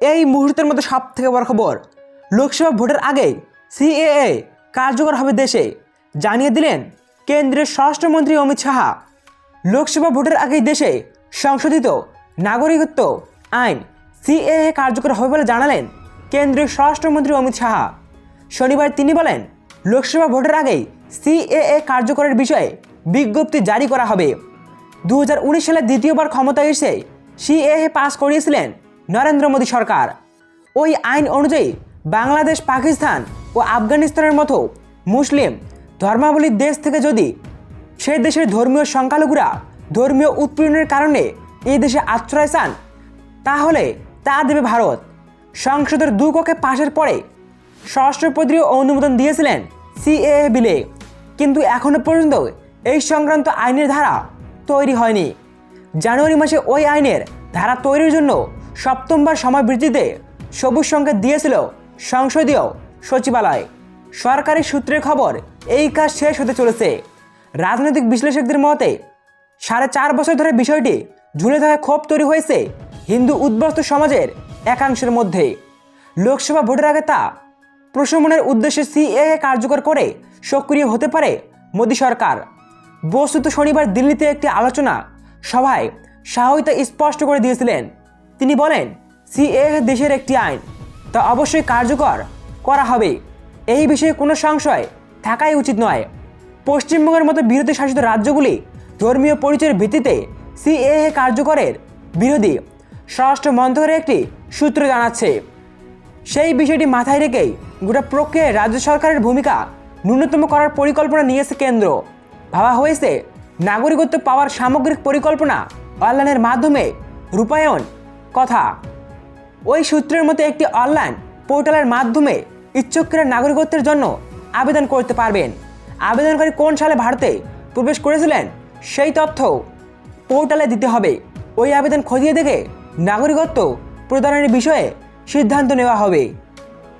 এই মুহূর্তের মধ্যে সব থেকে বড় খবর, লোকসভা ভোটের আগে সিএএ কার্যকর হবে দেশে। জানিয়ে দিলেন কেন্দ্রের স্বরাষ্ট্রমন্ত্রী অমিত শাহা। লোকসভা ভোটের আগেই দেশে সংশোধিত নাগরিকত্ব আইন সিএএ কার্যকর হবে বলে জানালেন কেন্দ্রীয় স্বরাষ্ট্রমন্ত্রী অমিত শাহা। শনিবার তিনি বলেন, লোকসভা ভোটের আগেই সিএএ কার্যকরের বিষয়ে বিজ্ঞপ্তি জারি করা হবে। দু হাজার উনিশ সালে দ্বিতীয়বার ক্ষমতায় এসে সিএএ পাস করিয়েছিলেন নরেন্দ্র মোদী সরকার। ওই আইন অনুযায়ী বাংলাদেশ, পাকিস্তান ও আফগানিস্তানের মতো মুসলিম ধর্মাবলীর দেশ থেকে যদি সে দেশের ধর্মীয় সংখ্যালঘুরা ধর্মীয় উৎপীড়নের কারণে এই দেশে আশ্রয় চান, তাহলে তা দেবে ভারত। সংসদের দুই কক্ষে পাশের পরে স্বরাষ্ট্রপতিও অনুমোদন দিয়েছিলেন সিএএ বিলে। কিন্তু এখনও পর্যন্ত এই সংক্রান্ত আইনের ধারা তৈরি হয়নি। জানুয়ারি মাসে ওই আইনের ধারা তৈরির জন্য সপ্তমবার সময় বৃদ্ধিতে সবুজ সংকেত দিয়েছিল সংসদীয় সচিবালয়। সরকারি সূত্রের খবর, এই কাজ শেষ হতে চলেছে। রাজনৈতিক বিশ্লেষকদের মতে, সাড়ে চার বছর ধরে বিষয়টি ঝুলে থাকা ক্ষোভ তৈরি হয়েছে হিন্দু উদ্বস্ত সমাজের একাংশের মধ্যে। লোকসভা ভোটের আগে তা প্রশমনের উদ্দেশ্যে সিএএ কার্যকর করে সক্রিয় হতে পারে মোদী সরকার। বস্তুত শনিবার দিল্লিতে একটি আলোচনা সভায় সহায়তা স্পষ্ট করে দিয়েছিলেন তিনি বলেন সিএএ দেশের একটি আইন। তা অবশ্যই কার্যকর করা হবে। এই বিষয়ে কোনো সংশয় থাকাই উচিত নয়। পশ্চিমবঙ্গের মতো বিরোধী শাসিত রাজ্যগুলি ধর্মীয় পরিচয়ের ভিত্তিতে সিএএ কার্যকরের বিরোধী স্বরাষ্ট্র মন্ত্রকের একটি সূত্র জানাচ্ছে। সেই বিষয়টি মাথায় রেখেই গোটা প্রক্রিয়ায় রাজ্য সরকারের ভূমিকা ন্যূনতম করার পরিকল্পনা নিয়েছে কেন্দ্র। ভাবা হয়েছে, নাগরিকত্ব পাওয়ার সামগ্রিক পরিকল্পনা অনলাইনের মাধ্যমে রূপায়ণ কথা। ওই সূত্রের মতো একটি অনলাইন পোর্টালের মাধ্যমে ইচ্ছুকরা নাগরিকত্বের জন্য আবেদন করতে পারবেন। আবেদনকারী কোন সালে ভারতে প্রবেশ করেছিলেন সেই তথ্য পোর্টালে দিতে হবে। ওই আবেদন খতিয়ে দেখে নাগরিকত্ব প্রদানের বিষয়ে সিদ্ধান্ত নেওয়া হবে।